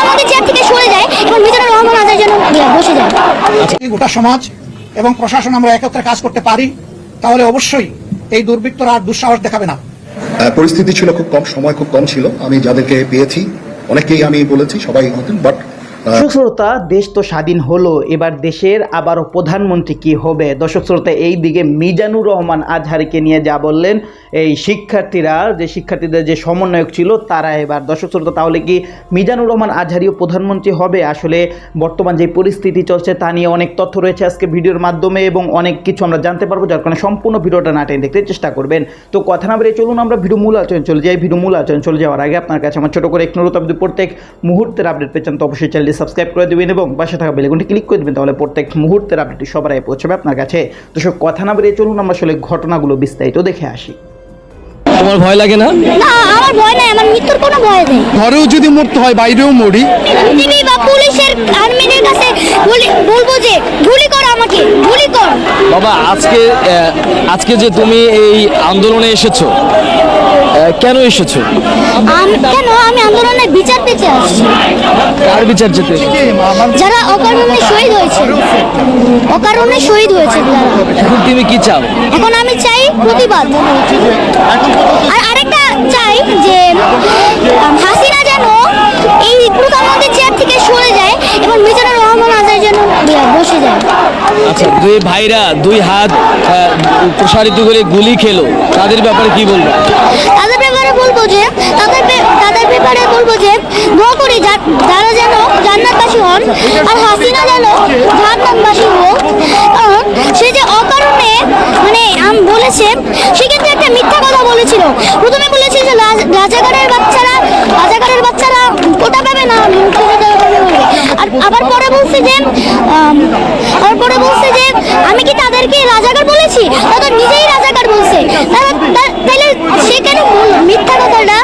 প্রধানমন্ত্রী চেয়ার থেকে সরে যায় এবং মিজানুর রহমান আজাদ যেন বসে যায়। গোটা সমাজ এবং প্রশাসন আমরা একত্রে কাজ করতে পারি তাহলে অবশ্যই এই দুর্বৃত্তরা আর দুঃসাহস দেখাবে না। আহ, পরিস্থিতি ছিল খুব কম সময় খুব কম ছিল। আমি যাদেরকে পেয়েছি অনেকেই আমি বলেছি সবাই হতেন বাট দর্শক শ্রোতা দেশ তো স্বাধীন হলো, এবার দেশের আবারও প্রধানমন্ত্রী কি হবে? দর্শক শ্রোতা, এই দিকে মিজানুর রহমান আজহারিকে নিয়ে যা বললেন, এই শিক্ষার্থীরা, যে শিক্ষার্থীদের যে সমন্বয়ক ছিল, তারা এবার, দর্শক শ্রোতা, তাহলে কি মিজানুর রহমান আজহারিও প্রধানমন্ত্রী হবে? আসলে বর্তমান যে পরিস্থিতি চলছে, তা নিয়ে অনেক তথ্য রয়েছে আজকে ভিডিওর মাধ্যমে এবং অনেক কিছু আমরা জানতে পারব, যার কারণে সম্পূর্ণ ভিডিওটা না টেনে দেখতে চেষ্টা করবেন। তো কথা না বেরিয়ে চলুন, আমরা ভিডিও মূল আলোচনা চলে যাই। ভিডিও মূল আলোচনা চলে যাওয়ার আগে আপনার কাছে আমার ছোটো করে এক অনুরোধ, আপনি প্রত্যেক মুহূর্তের আপডেট পেয়েছেন তো অবশ্যই চ্যানেলটি সাবস্ক্রাইব করে দেবেন এবং পাশে থাকা বেলেগুনটি ক্লিক করে দেবেন তাহলে প্রত্যেক মুহূর্তের আপডেটটি সবার আগে পৌঁছাবে আপনার কাছে। তো সব কথা না বেরিয়ে চলুন আমরা আসলে ঘটনাগুলো বিস্তারিত দেখে আসি। তোমার ভয় লাগে না? না আমার ভয় নাই আমার মৃত্যুর কোনো ভয় নেই। ঘরেও যদি মরতে হয় বাইরেও মরি। টিভি বা পুলিশের আর্মিদের কাছে বলব যে গুলি কর আমাকে গুলি কর। বাবা আজকে আজকে যে তুমি এই আন্দোলনে এসেছ কেন এসেছ? আম- কেন? আমি আন্দোলনে বিচার পেতে আসছি। কার বিচার যেতে? যারা অকারণে শহীদ হয়েছে। অকারণে শহীদ হয়েছে এখন তুমি কি চাও? এখন আমি চাই প্রতিবাদ। আর আরেকটা চাই যে হাসিনা যেন এই প্রধানমন্ত্রী চেয়ার থেকে সরে যায় এবং মিজানুর রহমান আজাদ যেন বসে যায়। আচ্ছা দুই ভাইরা দুই হাত প্রসারিত করে গুলি খেলো। তাদের ব্যাপারে কি বলব? তাদের বলব যে, তাদের তাদের ব্যাপারে বলব যে, দোয়া করি যারা যেন জান্নাতবাসী হন আর হাসিনা যেন জান্নাতবাসী হোক। সে যে অকারণে মানে আম বলেছে, সে কিন্তু একটা মিথ্যা কথা বলেছিল। প্রথমে বলেছে যে রাজ- রাজাকারের বাচ্চারা রাজাকারের বাচ্চারা কোটা পাবে না। আর আবার পরে বলছে যে আবার পরে বলছে যে, আমি কি তাদেরকে রাজাকার বলেছি? তারা নিজেই রাজাকার বলছে। তারা তা- তাহলে সে কেন বলল মিথ্যা কথাটা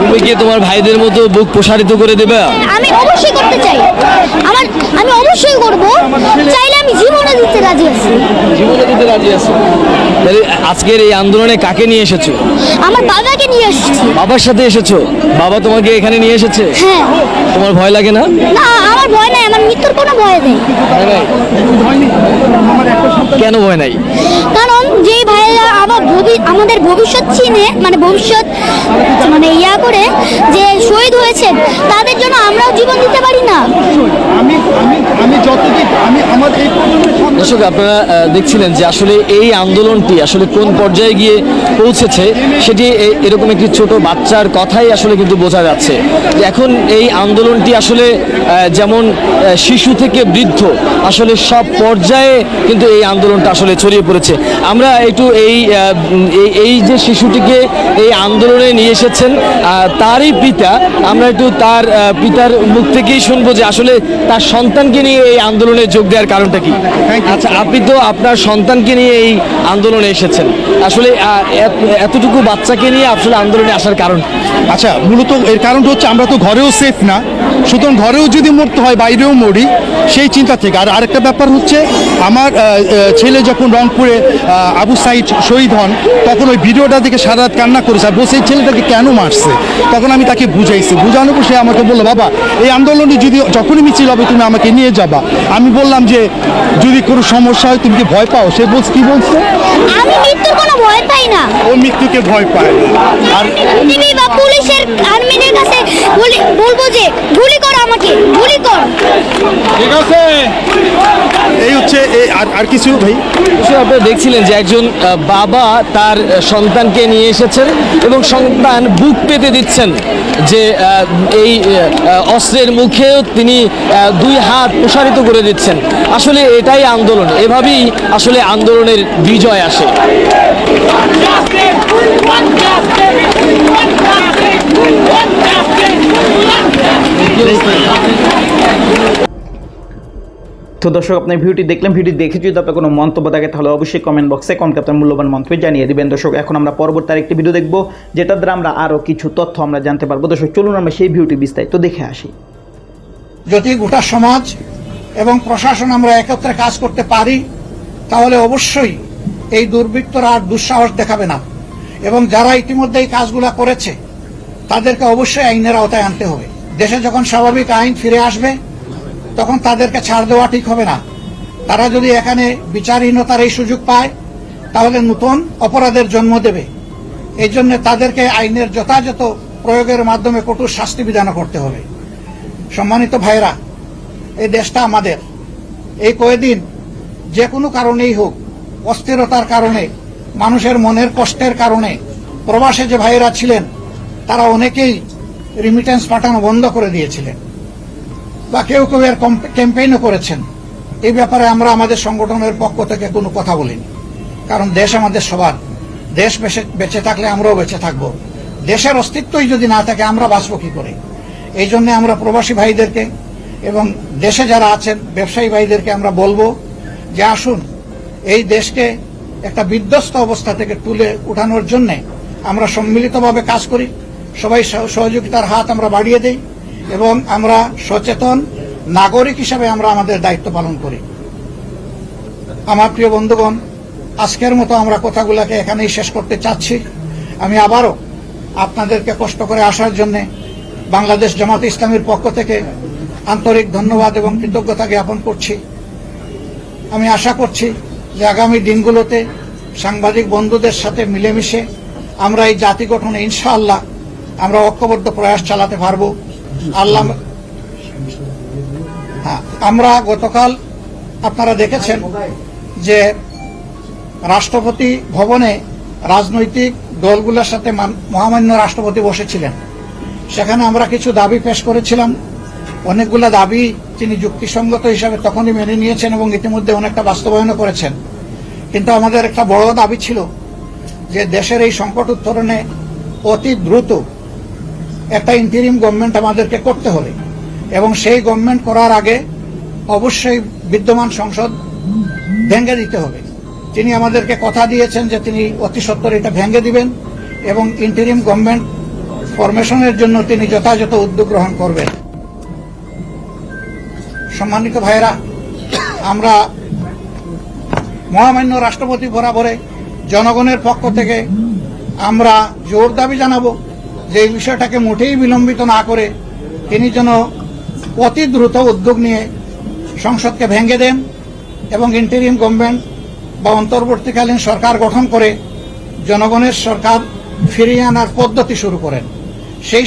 তুমি কি তোমার ভাইদের মতো বুক প্রসারিত করে দেবে? আমি অবশ্যই করতে চাই। আমার আমি অবশ্যই করব। চাইলে আমি জীবনে দিতে রাজি আছি। জীবনে দিতে রাজি আছো? তাহলে আজকের এই আন্দোলনে কাকে নিয়ে এসেছ? আমার বাবাকে নিয়ে এসেছি। বাবার সাথে এসেছ? বাবা তোমাকে এখানে নিয়ে এসেছে? হ্যাঁ। তোমার ভয় লাগে না? না আমার ভয় নাই আমার মৃত্যুর কোনো ভয় নেই। কেন ভয় নাই? কারণ যে ভাইয়েরা আমার আমাদের ভবিষ্যৎ চিনে মানে ভবিষ্যৎ মানে ইয়া করে যে শহীদ হয়েছে তাদের জন্য আমরাও জীবন দিতে পারি না আমি আমি আমি যতদিন আমি আমার এই প্রজন্মের সামনে দর্শক, আপনারা দেখছিলেন যে আসলে এই আন্দোলনটি আসলে কোন পর্যায়ে গিয়ে পৌঁছেছে সেটি এরকম একটি ছোট বাচ্চার কথাই আসলে কিন্তু বোঝা যাচ্ছে। এখন এই আন্দোলনটি আসলে যেমন শিশু থেকে বৃদ্ধ আসলে সব পর্যায়ে কিন্তু এই আন্দোলনটা আসলে ছড়িয়ে পড়েছে। আমরা একটু এই এই- যে শিশুটিকে এই আন্দোলনে নিয়ে এসেছেন তারই পিতা, আমরা একটু তার পিতার মুখ থেকেই শুনব যে আসলে তার সন্তানকে নিয়ে এই আন্দোলনে যোগ দেওয়ার কারণটা কি। আচ্ছা আপনি তো আপনার সন্তানকে নিয়ে এই আন্দোলনে এসেছেন। আসলে এত- এতটুকু বাচ্চাকে নিয়ে আসলে আন্দোলনে আসার কারণ আচ্ছা মূলত এর কারণটা হচ্ছে আমরা তো ঘরেও সেফ না। সুতরাং ঘরেও যদি মরতে হয়, বাইরেও মরি, সেই চিন্তা থেকে। আর আরেকটা ব্যাপার হচ্ছে, আমার ছেলে যখন রংপুরে আবু সাইদ শহীদ হন, তখন ওই ভিডিওটা দেখে সারা রাত কান্না করেছে। আর বসে ছেলেটাকে কেন মারছে? তখন আমি তাকে বুঝাইছি। বুঝানোর পর সে আমাকে বলল, বাবা, এই আন্দোলনে যদি, যখনই মিছিল হবে, তুমি আমাকে নিয়ে যাবা। আমি বললাম যে, যদি কোনো সমস্যা হয়? তুমি কি ভয় পাও? সে বলছে কি বলছে? আমি মৃত্যুর কোনো ভয় পাই না। ও মৃত্যুকে ভয় পায়। আর টিভি বা পুলিশের আর্মিদের কাছে বলি- বলব যে গুলি কর আমাকে গুলি কর। আর আর কিছু ভাই? আপনারা দেখছিলেন যে একজন বাবা তার সন্তানকে নিয়ে এসেছেন এবং সন্তান বুক পেতে দিচ্ছেন যে এই অস্ত্রের মুখেও তিনি দুই হাত প্রসারিত করে দিচ্ছেন। আসলে এটাই আন্দোলন। এভাবেই আসলে আন্দোলনের বিজয় আসে। তো দর্শক, আপনার ভিডিওটি দেখলেন, ভিডিও দেখে যদি আপনার কোনো মন্তব্য থাকে, তাহলে অবশ্যই কমেন্ট বক্সে কমেন্ট আপনার মূল্যবান মন্তব্য জানিয়ে দিবেন। দর্শক, এখন আমরা পরবর্তী আরেকটি ভিডিও দেখব যেটা দ্বারা আমরা আরও কিছু তথ্য আমরা জানতে পারব। দর্শক, চলুন আমরা সেই ভিডিওটি বিস্তারিত দেখে আসি। যদি গোটা সমাজ এবং প্রশাসন আমরা একত্রে কাজ করতে পারি, তাহলে অবশ্যই এই দুর্বৃত্তরা আর দুঃসাহস দেখাবে না। এবং যারা ইতিমধ্যে এই কাজগুলো করেছে, তাদেরকে অবশ্যই আইনের আওতায় আনতে হবে। দেশে যখন স্বাভাবিক আইন ফিরে আসবে তখন তাদেরকে ছাড় দেওয়া ঠিক হবে না। তারা যদি এখানে বিচারহীনতার এই সুযোগ পায়, তাহলে নতুন অপরাধের জন্ম দেবে। এই জন্য তাদেরকে আইনের যথাযথ প্রয়োগের মাধ্যমে কঠোর শাস্তি বিধান করতে হবে। সম্মানিত ভাইরা এই দেশটা আমাদের। এই কয়েকদিন যে কোনো কারণেই হোক, অস্থিরতার কারণে, মানুষের মনের কষ্টের কারণে, প্রবাসে যে ভাইয়েরা ছিলেন, তারা অনেকেই রিমিটেন্স পাঠানো বন্ধ করে দিয়েছিলেন। বা কেউ কেউ এর ক্যাম্পেইনও করেছেন। এই ব্যাপারে আমরা আমাদের সংগঠনের পক্ষ থেকে কোনো কথা বলিনি। কারণ দেশ আমাদের সবার। দেশ বেঁচে- থাকলে আমরাও বেঁচে থাকব। দেশের অস্তিত্বই যদি না থাকে, আমরা বাঁচব কি করে? এই জন্য আমরা প্রবাসী ভাইদেরকে এবং দেশে যারা আছেন, ব্যবসায়ী ভাইদেরকে আমরা বলব যে আসুন, এই দেশকে একটা বিধ্বস্ত অবস্থা থেকে তুলে উঠানোর জন্য আমরা সম্মিলিতভাবে কাজ করি। সবাই সহ- সহযোগিতার হাত আমরা বাড়িয়ে দেই। এবং আমরা সচেতন নাগরিক হিসাবে আমরা আমাদের দায়িত্ব পালন করি। আমার প্রিয় বন্ধুগণ, আজকের মতো আমরা কথাগুলোকে এখানেই শেষ করতে চাচ্ছি। আমি আবারও আপনাদেরকে কষ্ট করে আসার জন্য বাংলাদেশ জামাত ইসলামের পক্ষ থেকে আন্তরিক ধন্যবাদ এবং কৃতজ্ঞতা জ্ঞাপন করছি। আমি আশা করছি যে আগামী দিনগুলোতে সাংবাদিক বন্ধুদের সাথে মিলেমিশে আমরা এই জাতি গঠনে ইনশাআল্লাহ আমরা ঐক্যবদ্ধ প্রয়াস চালাতে পারব। আল্লাহ হ্যাঁ, আমরা গতকাল আপনারা দেখেছেন যে রাষ্ট্রপতি ভবনে রাজনৈতিক দলগুলোর সাথে মান- মহামান্য রাষ্ট্রপতি বসেছিলেন। সেখানে আমরা কিছু দাবি পেশ করেছিলাম। অনেকগুলো দাবি তিনি যুক্তিসঙ্গত হিসাবে তখনই মেনে নিয়েছেন এবং ইতিমধ্যে অনেকটা বাস্তবায়নও করেছেন। কিন্তু আমাদের একটা বড় দাবি ছিল যে দেশের এই সংকট উত্তরণে অতি দ্রুত একটা ইন্টারিম গভর্নমেন্ট আমাদেরকে করতে হবে। এবং সেই গভর্নমেন্ট করার আগে অবশ্যই বিদ্যমান সংসদ ভেঙে দিতে হবে। তিনি আমাদেরকে কথা দিয়েছেন যে তিনি অতি সত্বর এটা ভেঙে দিবেন এবং ইন্টারিম গভর্নমেন্ট ফরমেশনের জন্য তিনি যথাযথ উদ্যোগ গ্রহণ করবেন। সম্মানিত ভাইয়েরা, আমরা মহামান্য রাষ্ট্রপতি বরাবরে জনগণের পক্ষ থেকে আমরা জোর দাবি জানাব যে এই বিষয়টাকে মোটেই বিলম্বিত না করে তিনি যেন অতি দ্রুত উদ্যোগ নিয়ে সংসদকে ভেঙে দেন এবং ইন্টেরিয়াম গভর্নমেন্ট বা অন্তর্বর্তীকালীন সরকার গঠন করে জনগণের সরকার ফিরিয়ে আনার পদ্ধতি শুরু করেন। সেই